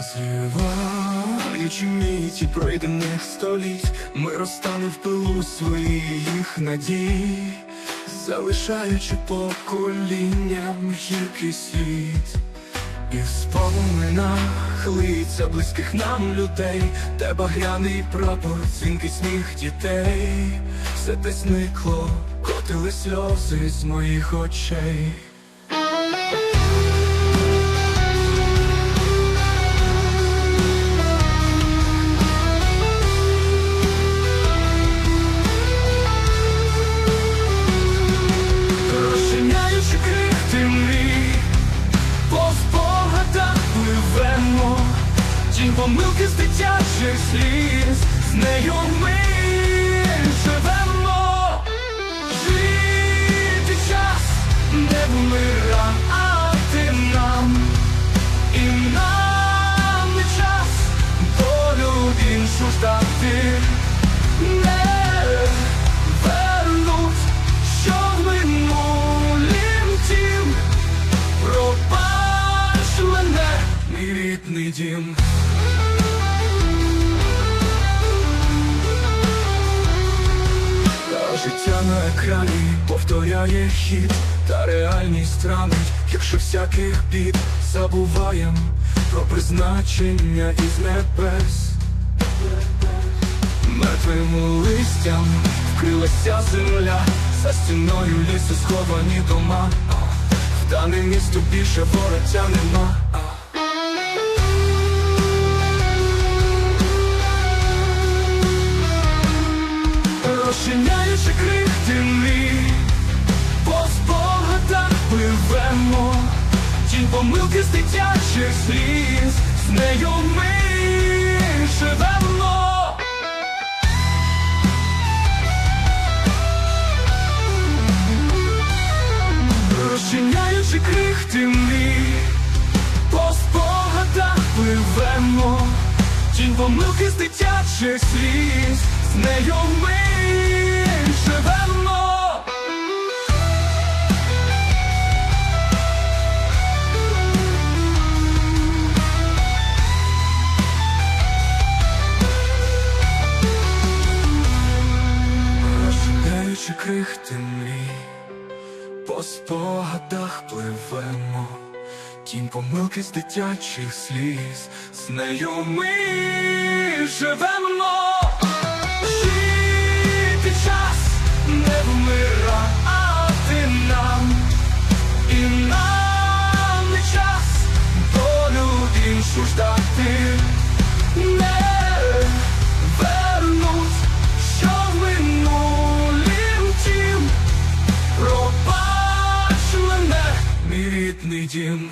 Зриваючи міті пройдених століть, ми розтану в пилу своїх надій, залишаючи поколінням гіркий світ. І в споминах лиця близьких нам людей, де багряний прапор, дзвінкий сміх дітей, все те зникло, котили сльози з моїх очей. Помилки з дитячих сліз, з нею ми живемо, жити час не вмирати нам, і нам не час долю іншу ждати. Не вернуть, на екрані повторяє хід Та реальність ранить, якщо всяких бід Забуваєм про призначення із небес Мертвим листям вкрилася земля, за стіною лісу сховані дома. В дане місто більше вороття нема. Розчиняючи тінь помилки з дитячих сліз, з нею ми живемо. Розчиняючи крихти мрій, по спогадах пливемо, тінь помилки з дитячих сліз, з нею ми живемо. По спогадах пливемо, тінь помилки з дитячих сліз, з нею ми живемо. рідний дім.